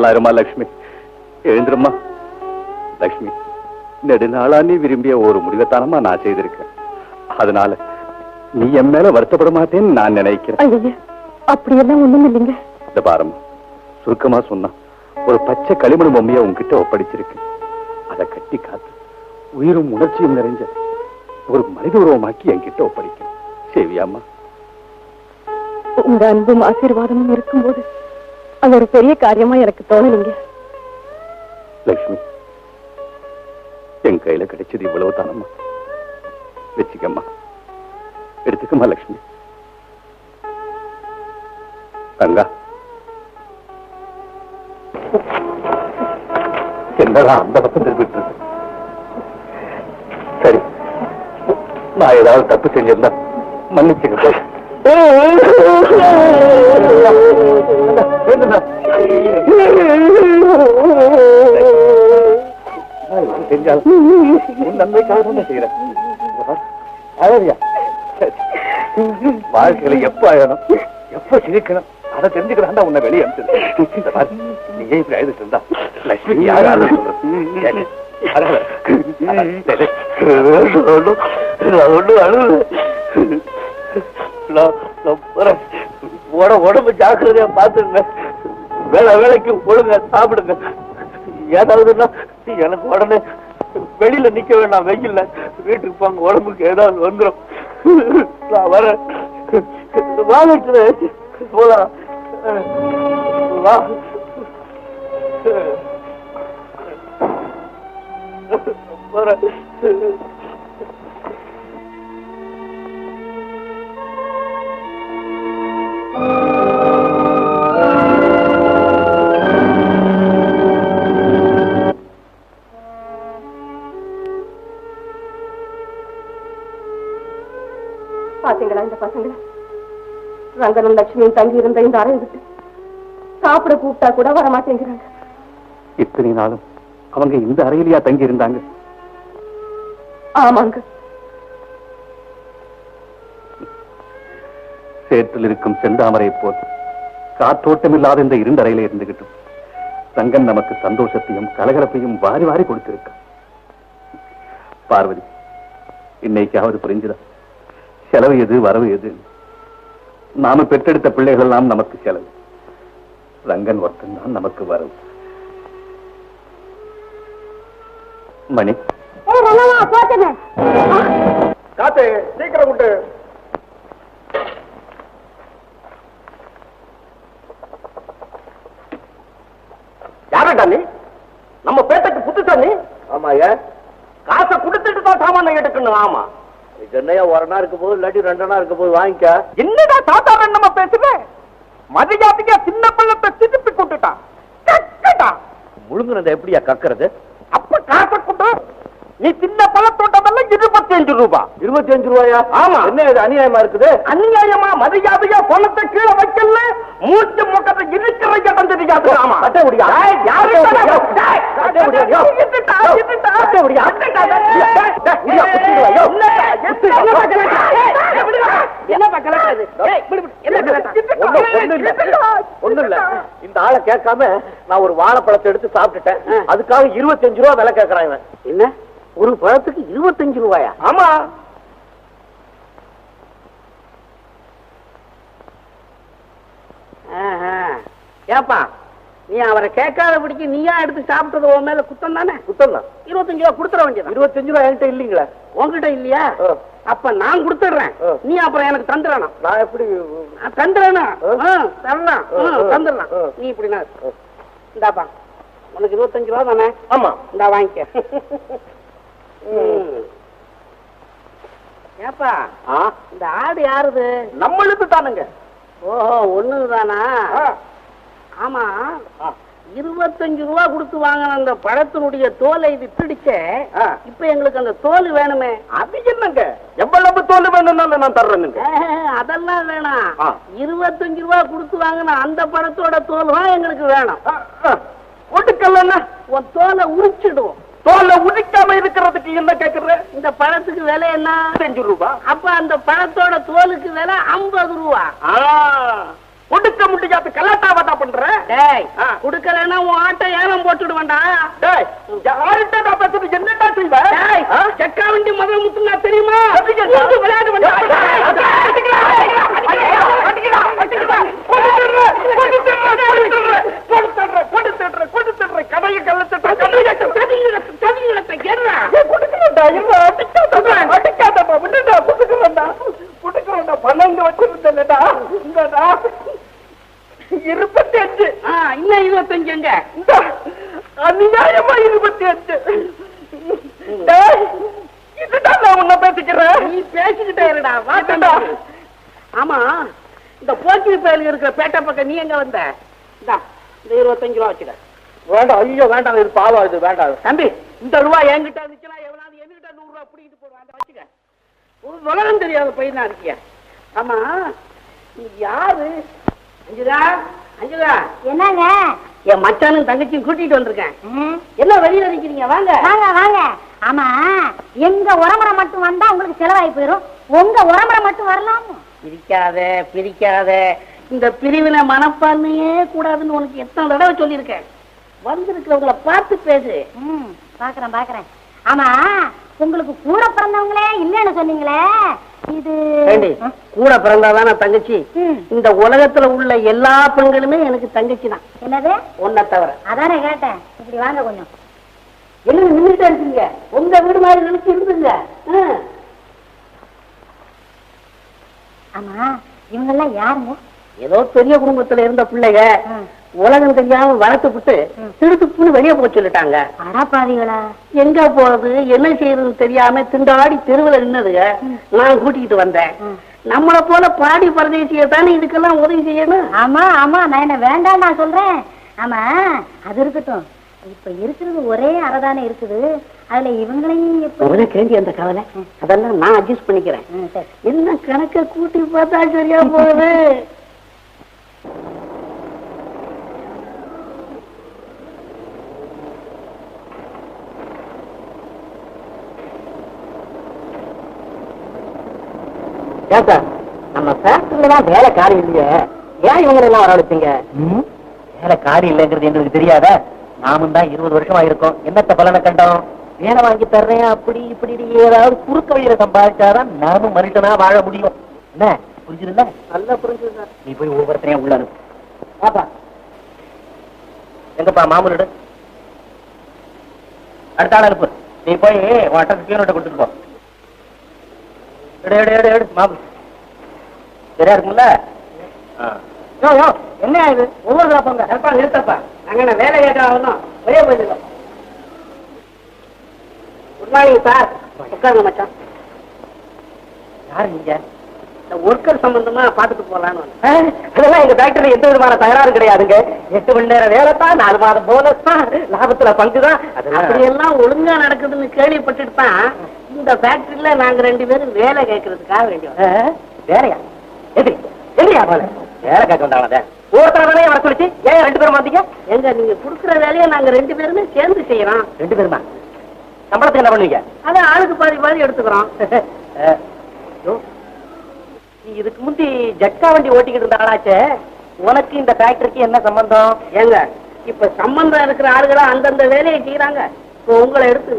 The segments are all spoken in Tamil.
நல்லா இருமா லக்ஷ்மி? எழுந்திரம்மா. லக்ஷ்மி நெடுநாளா நீ விரும்பிய ஒரு முடிவைத்தானமா நான் செய்திருக்கேன். அதனால நீ என் மேல வருத்தப்பட மாட்டேன்னு நான் நினைக்கிறேன். அப்படியெல்லாம் ஒண்ணும் இல்லைங்க. இந்த பாரம்மா. சுருக்கமா சொன்னா ஒரு பச்சை களிமண் பொம்மையை உன்கிட்ட ஒப்படைச்சிருக்கேன் அதை கட்டி காத்து உயிரும் உணர்ச்சியும் நிறைஞ்ச ஒரு மனித உருவமாக்கி என்கிட்ட ஒப்படைக்கணும் சேவியாம்மா. உங்க அன்பும் ஆசீர்வாதமும் இருக்கும்போது அது ஒரு பெரிய காரியமா எனக்கு தோணலைங்க. லக்ஷ்மி என் கையில கிடைச்சது இவ்வளவு தானம்மா? வச்சுக்கம்மா. எடுத்துக்கம்மா லக்ஷ்மி. தங்கா என்னடா அந்த பக்கம் திருப்பிட்டு சரி. நான் ஏதாவது தப்பு செஞ்சிருந்தா மன்னிச்சுங்க வாழ்க்கையில எப்ப அழணும் எப்ப சிரிக்கணும்? அதை தெரிஞ்சுக்கிறாண்டா உன்னை வெளியே அனுப்பிச்சது நீ ஏன் இப்படி அழுதுட்டு இருந்தா லட்சுமி யாரு அழுது சொல்றது உட உடம்பு ஜாக்கிரதையா பாத்துருந்தேன் வேலை வேலைக்கு ஒழுங்க சாப்பிடுங்க. ஏதாவதுன்னா எனக்கு உடனே வெளியில நிக்க வேண்டாம் வெயில்ல. வீட்டுக்கு போங்க உடம்புக்கு ஏதாவது வந்துடும் நான் வரேன். வாங்கிட்டு போலாம் வா. வரேன். பாத்தீங்களா இந்த பசங்க ரங்கனும் லட்சுமியும் தங்கி இருந்த இந்த அறை விட்டு சாப்பிட கூப்பிட்டா கூட வர மாட்டேங்கிறாங்க இத்தனை நாளும் அவங்க இந்த அறையிலேயா தங்கி இருந்தாங்க ஆமாங்க. சேற்றில் இருக்கும் செந்தாமரை போல் காற்றோட்டம் இல்லாத இந்த அறையில இருந்துகிட்டும். ரங்கன் நமக்கு சந்தோஷத்தையும் கலகலப்பையும் வாரி வாரி கொடுத்திருக்க பார்வதி இன்னைக்காவது புரிஞ்சுதா? செலவு எது வரவு எது? நாம பெற்றெடுத்த பிள்ளைகள் எல்லாம் நமக்கு செலவு. ரங்கன் ஒருத்தன் தான் நமக்கு வரவு. மணி. காத்து சீக்கிரம் உண்டு யாரடா நீ? நம்ம பேட்டைக்கு புதுசா நீ? ஆமாயா காசை கொடுத்துட்டு தான் சாமான எடுக்கணும் ஆமா. என்னையா ஒரு நாள் இருக்க போது இல்லாட்டி ரெண்டு நாள் இருக்க போது வாங்கிக்க. என்னடா சாதாரண நம்ம பேசுறேன் மதியாதையா சின்ன பிள்ளத்தை திருப்பி கொண்டுட்டான் முழுங்குறத எப்படியா கக்குறது? அப்ப காசை கொண்டு நீ சின்ன பழத்தோட்டமெல்லாம் இருபத்தி அஞ்சு ரூபாய் இருபத்தி அஞ்சு ரூபாயா? ஆமா. என்ன இது அநியாயமா இருக்குது? அநியாயமா மரியாதையா பணத்தை கீழே வைக்கல மூச்சு முக்கத்தை இருக்கிற இடம் தெரியாது? ஆமா கட்ட முடியா? டேய், யாரு கட்ட முடியா? டேய், கட்ட முடியா? இல்ல. இந்த ஆளை கேட்காம நான் ஒரு வாழைப்பழத்தை எடுத்து சாப்பிட்டுட்டேன். அதுக்காக இருபத்தஞ்சு ரூபா விலை கேட்கறான் இவன். என்ன? ஒரு பழத்துக்கு இருபத்தஞ்சு ரூபாயா? ஆமா. ஏப்பா நீ அவரை கேட்காத நீயா எடுத்து சாப்பிட்டது உன் மேல குத்தம் தானே குத்தம் தான் இருபத்தஞ்சு ரூபா கொடுத்துட வேண்டியது இருபத்தஞ்சு ரூபா என்கிட்ட இல்லீங்களா? உன்கிட்ட இல்லையா. அப்ப நான் கொடுத்துடுறேன். நீ அப்புறம் எனக்கு தந்துடணும். நான் எப்படி ஆ. தரலாம். தந்துடலாம். நீ இப்படி இந்தாப்பா. உனக்கு இருபத்தஞ்சு ரூபா தானே? ஆமா. இந்தா வாங்கிக்க. ஏப்பா இந்த ஆடு யாருது? நம்மளுக்கு தானுங்க. ஓஹோ ஒண்ணுதானா ஆமா. இருபத்தஞ்சு ரூபா கொடுத்து வாங்கின அந்த பழத்தினுடைய தோலை இது பிடிச்ச. இப்ப எங்களுக்கு அந்த தோல் வேணுமே. அது என்னங்க? எவ்வளவு தோல் வேணும்னாலும் நான் தர்றேனுங்க ஏஹே, அதெல்லாம் வேணாம். இருபத்தஞ்சு ரூபா கொடுத்து வாங்கின அந்த பழத்தோட தோல் தான் எங்களுக்கு வேணும். ஒட்டுக்கல்லன்னா உன் தோலை உரிச்சிடுவோம். தோலை உதிக்காம இருக்கிறதுக்கு என்ன கேக்குற? இந்த பழத்துக்கு விலை என்ன? அஞ்சு ரூபா. அப்ப அந்த பழத்தோட தோலுக்கு விலை ஐம்பது ரூபா. ஒடுக்க முடியாது கலாட்டா வாட்டா பண்ற? டேய். குடுக்கலன்னா உன் ஆட்டை ஏலம் போட்டுடுவேன்டா. டேய், யார்கிட்ட நான் பேசுறது? என்னடா செய்வேன்? டேய்? செக்கா வண்டி முதல் முத்துனா தெரியுமா? விளையாடு வந்தா. டேய், டேய், அடிக்கலாம், அடிக்கலாம், அடிக்கலாம், அடிக்கலாம், அடிக்கலாம். போட்டு தர்றேன், போட்டு தர்றேன், போட்டு தர்றேன், போட்டு தர்றேன், போட்டு தர்றேன், போட்டு தர்றேன். கதையை கள்ள தட்டுறேன், கதையை கள்ள சதிங்களத்தை, சதிங்களத்தை, ஏறுடா. ஏய், குடுக்குறேன்டா, இருடா, அடிக்காதடா, அடிக்காதடா, விடுடா, குடுக்குறேன்டா, குடுக்குறேன்டா, பன்னெண்டு வச்சிருந்தேன்டா, இந்தாடா. இருபத்தி அஞ்சு ஆ, இன்னும் இருபத்தஞ்சு எங்க அநியாயமா இருபத்தி அஞ்சு டேய், இதுதான் நான் உன்னை பேசிக்கிறேன். நீ பேசிக்கிட்டே இருடா. ஆமா இந்த போக்கி பயலுக்கு இருக்கிற பேட்டை பக்கம் நீ எங்க வந்த? இந்தா, இருபத்தஞ்சு ரூபா வச்சுக்க. வேண்டாம் ஐயோ வேண்டாம் இது பாவம் இது வேண்டாம். தம்பி இந்த ரூபா என்கிட்ட இருந்துச்சுன்னா எவனாவது என்கிட்ட நூறு ரூபா பிடிக்கிட்டு அந்த வச்சுக்க. ஒரு உலகம் தெரியாத பையன் இருக்கிய? ஆமா நீ யாரு? அஞ்சுதா? அஞ்சுதா? என்னங்க? என் மச்சானும் தங்கச்சியும் கூட்டிட்டு வந்திருக்கேன். எல்லாம் வெளியில நிக்கிறீங்க? வாங்க. வாங்க வாங்க. ஆமா எங்க உரமுறை மட்டும் வந்தா உங்களுக்கு செலவாகி போயிரும். உங்க உரமுறை மட்டும் வரலாமோ? பிரிக்காத பிரிக்காத. இந்த பிரிவினை மனப்பான்மையே கூடாதுன்னு உனக்கு எத்தனை தடவை சொல்லியிருக்கேன். வந்திருக்கிறவங்கள பார்த்து பேசு. ம் பாக்குறேன் பாக்குறேன் ஆமா உங்களுக்கு கூட பிறந்தவங்களே இல்லைன்னு சொன்னீங்களே? இது கூட பிறந்தாதான தங்கச்சி. இந்த உலகத்துல உள்ள எல்லா பெண்களுமே எனக்கு தங்கச்சி தான். என்னது? ஒன்ன தவிர. அதானே கேட்டேன். இப்படி வாங்க கொஞ்சம். என்ன நின்றுட்டு இருக்கீங்க? உங்க வீடு மாதிரி நினைச்சு இருந்துங்க. ஆமா இவங்கெல்லாம் யாருங்க? ஏதோ பெரிய குடும்பத்துல இருந்த பிள்ளைங்க. உலகம் தெரியாம வளர்த்துப்பட்டு ம். திருத்துப்புன்னு வெளியே போக சொல்லிட்டாங்க. அடாப்பாவிகளா? எங்க போறது? என்ன செய்யறதுன்னு தெரியாம திண்டாடி தெருவுல நின்னதுங்க. நான் கூட்டிக்கிட்டு வந்தேன். நம்மள போல பாடி பரதேசிய தானே இதுக்கெல்லாம் உதவி செய்யணும்? ஆமா ஆமா நான் என்ன வேண்டாம் நான் சொல்றேன். ஆமா அது இருக்கட்டும். இப்ப இருக்கிறது ஒரே அறதானே இருக்குது. அதுல இவங்களையும் முதல்ல கேண்டி அந்த கவலை. அதெல்லாம் நான் அட்ஜஸ்ட் பண்ணிக்கிறேன். என்ன கணக்க கூட்டி பார்த்தா சரியா போகுது? ஏன் சார்? நம்ம ஃபேக்டரியில தான் வேலை காரியம் இல்லையே. ஏன் இவங்க எல்லாம் வரவழைச்சீங்க வேலை காரி இல்லைங்கிறது எங்களுக்கு தெரியாத. நாமும் தான் இருபது வருஷமா இருக்கோம். என்னத்த பலனை கண்டோம்? வேலை வாங்கி தர்றேன் அப்படி இப்படி ஏதாவது குறுக்க வழியில சம்பாதிச்சாதான் நாமும் மனுஷனா வாழ முடியும். என்ன? புரிஞ்சுதுல்ல? நல்லா புரிஞ்சுது சார். நீ போய் ஒவ்வொருத்தரையும் உள்ள அனுப்பு. பாப்பா. எங்கப்பா மாமூல் எடு அடுத்த ஆள் அனுப்பு. நீ போய் அட்ரஸ் கீழோட்ட கொடுத்துட்டு போ. எடு எடு எடு எடு மாமூல் சரியா இருக்கும்ல? ஆ. யோ யோ என்ன இது? ஒவ்வொரு தடவை போங்க நிறுத்தப்பா. நாங்க என்ன வேலை கேட்க வரணும் வெளியே போயிருக்கோம் குட் மார்னிங் சார் உட்காருங்க மச்சான். யாரு நீங்க? இந்த ஒர்க்கர் சம்பந்தமா பாத்துட்டு போலான்னு அதெல்லாம் எங்க ஃபேக்டரி எந்த விதமான தகராறும் கிடையாதுங்க. எட்டு மணி நேரம் வேலை தான் நாலு மாதம் போனஸ் தான். லாபத்துல பங்கு தான் அதெல்லாம் அப்படியெல்லாம் ஒழுங்கா நடக்குதுன்னு கேள்விப்பட்டுட்டு தான் இந்த ஃபேக்டரியில நாங்க ரெண்டு பேரும் வேலை கேட்கறதுக்காக வேண்டிய ஆ, வேலையா? எது எதுயா போல? வேலை கேட்க வந்தாங்களே ஒருத்தர வர சொல்லிச்சு? ஏன் ரெண்டு பேரும் வந்தீங்க? எங்க நீங்க குடுக்குற வேலையை நாங்க ரெண்டு பேருமே சேர்ந்து செய்யறோம். ரெண்டு பேருமா? சம்பளத்துக்கு என்ன பண்ணுவீங்க? அதை ஆளுக்கு பாதி பாதி எடுத்துக்கிறோம். நீ இதுக்கு முந்தி ஜட்கா வண்டி ஓட்டிக்கிட்டு இருந்த ஆளாச்சே. உனக்கு இந்த ஃபேக்டரிக்கு என்ன சம்பந்தம்? ஏங்க இப்ப சம்பந்தம் இருக்கிற ஆளுகளா அந்தந்த வேலையை செய்யறாங்க இப்போ உங்களை எடுத்து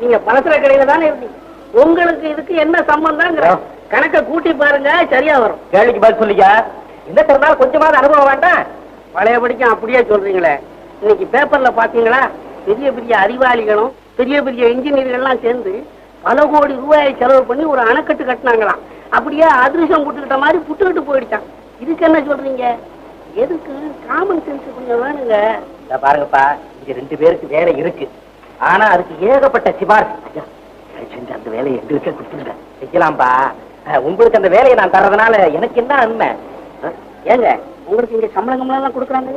நீங்க பலசர கடையில தானே இருந்தீங்க. உங்களுக்கு இதுக்கு என்ன சம்பந்தங்கிற ஆ. கணக்க கூட்டி பாருங்க சரியா வரும். கேள்விக்கு பதில் சொல்லிக்க. என்ன தெரிந்தாலும் கொஞ்சமாவது அனுபவம் வேண்டாம். பழையபடிக்கும் அப்படியே சொல்றீங்களே. இன்னைக்கு பேப்பர்ல பாத்தீங்களா? பெரிய பெரிய அறிவாளிகளும் பெரிய பெரிய இன்ஜினியர்கள்லாம் சேர்ந்து பல கோடி ரூபாயை செலவு பண்ணி ஒரு அணைக்கட்டு கட்டினாங்களாம். அப்படியே அதிர்ஷ்டம் புட்டுக்கிட்ட மாதிரி புட்டுக்கிட்டு போயிடுச்சான் இதுக்கு என்ன சொல்றீங்க? எதுக்கு? காமன் சென்ஸ் கொஞ்சம் வேணுங்க. பாருங்கப்பா இங்க ரெண்டு பேருக்கு வேலை இருக்கு. ஆனா அதுக்கு ஏகப்பட்ட சிபாரிசு. செஞ்சு அந்த வேலையை எங்களுக்கு கொடுத்துருங்க. செய்யலாம்பா. உங்களுக்கு அந்த வேலையை நான் தர்றதுனால எனக்கு என்ன நன்மை அஹ், ஏங்க உங்களுக்கு இங்க சம்பளம் எல்லாம் கொடுக்குறாங்க?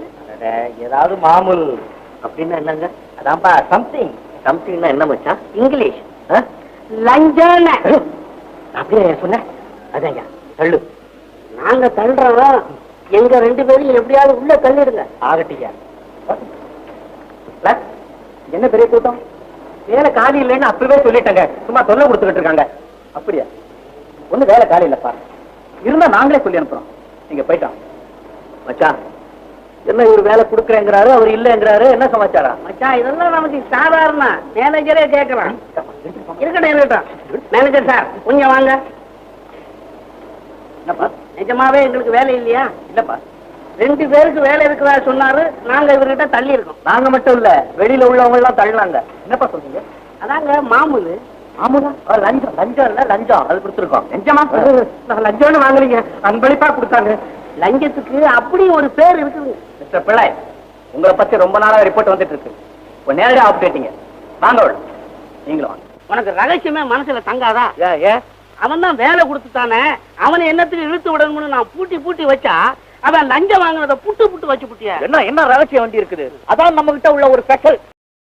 ஏதாவது மாமூல் அப்படின்னா என்னங்க? அதான்ப்பா சம்திங் சம்திங்னா என்ன மச்சான்? இங்கிலீஷ்? லஞ்சம் அப்படியே சொன்னேன். அதாங்க தள்ளு. நாங்க தள்ளுறோம். எங்க ரெண்டு பேரும் எப்படியாவது உள்ள தள்ளிடுங்க. ஆகட்டியா என்ன பெரிய கூட்டம்? வேலை காலி இல்லைன்னு அப்பவே சொல்லிட்டேங்க. சும்மா தொல்லை கொடுத்துக்கிட்டு இருக்காங்க. அப்படியா? ஒண்ணு வேலை காலி இல்லப்பா. இருந்தா நாங்களே சொல்லி அனுப்புறோம். நீங்க போயிட்டோம். மச்சான் என்ன இவர் வேலை கொடுக்கறேங்கிறாரு அவர் இல்லங்கிறாரு என்ன சமாச்சாரம்? மச்சான் இதெல்லாம் நமக்கு சாதாரண மேனேஜரே கேட்கறான் இருக்கட்டும் இருக்கட்டும். மேனேஜர் சார் கொஞ்சம் வாங்க. என்னப்பா? நிஜமாவே எங்களுக்கு வேலை இல்லையா? இல்லப்பா. ரெண்டு பேருக்கு வேலை இருக்கிறதா சொன்னாரு. நாங்க இவர்கிட்ட தள்ளி இருக்கோம் நாங்க மட்டும் இல்ல வெளியில உள்ளவங்க எல்லாம் தள்ளினாங்க. என்னப்பா சொல்றீங்க? அதாங்க மாமூலு. ஆ, லஞ்சம். லஞ்சம் இல்ல லஞ்சம். அது கொடுத்துருக்கோம். லஞ்சமா? நான் லஞ்சம்னு வாங்குறீங்க அன்பளிப்பா கொடுத்தாங்க. லஞ்சத்துக்கு அப்படி ஒரு பேர் இருக்குது. மிஸ்டர் பிள்ளை உங்களை பத்தி ரொம்ப நாளா ரிப்போர்ட் வந்துட்டு இருக்கு. இப்போ நேரடியா அப்டேட்டிங்க. வாங்க. நீங்களும் வாங்க. உனக்கு ரகசியமே மனசுல தங்காதா? ஏன் அவன் தான் வேலை கொடுத்துட்டானே. அவனை என்னத்துக்கு இழுத்து விடணும்னு நான் பூட்டி பூட்டி வச்சா அவன் லஞ்சம் வாங்குனத புட்டு புட்டு வச்சு புட்டியா? என்ன என்ன ரகசியம் வண்டி இருக்குது? அதான் நம்ம கிட்ட உள்ள ஒரு ஸ்பெஷல்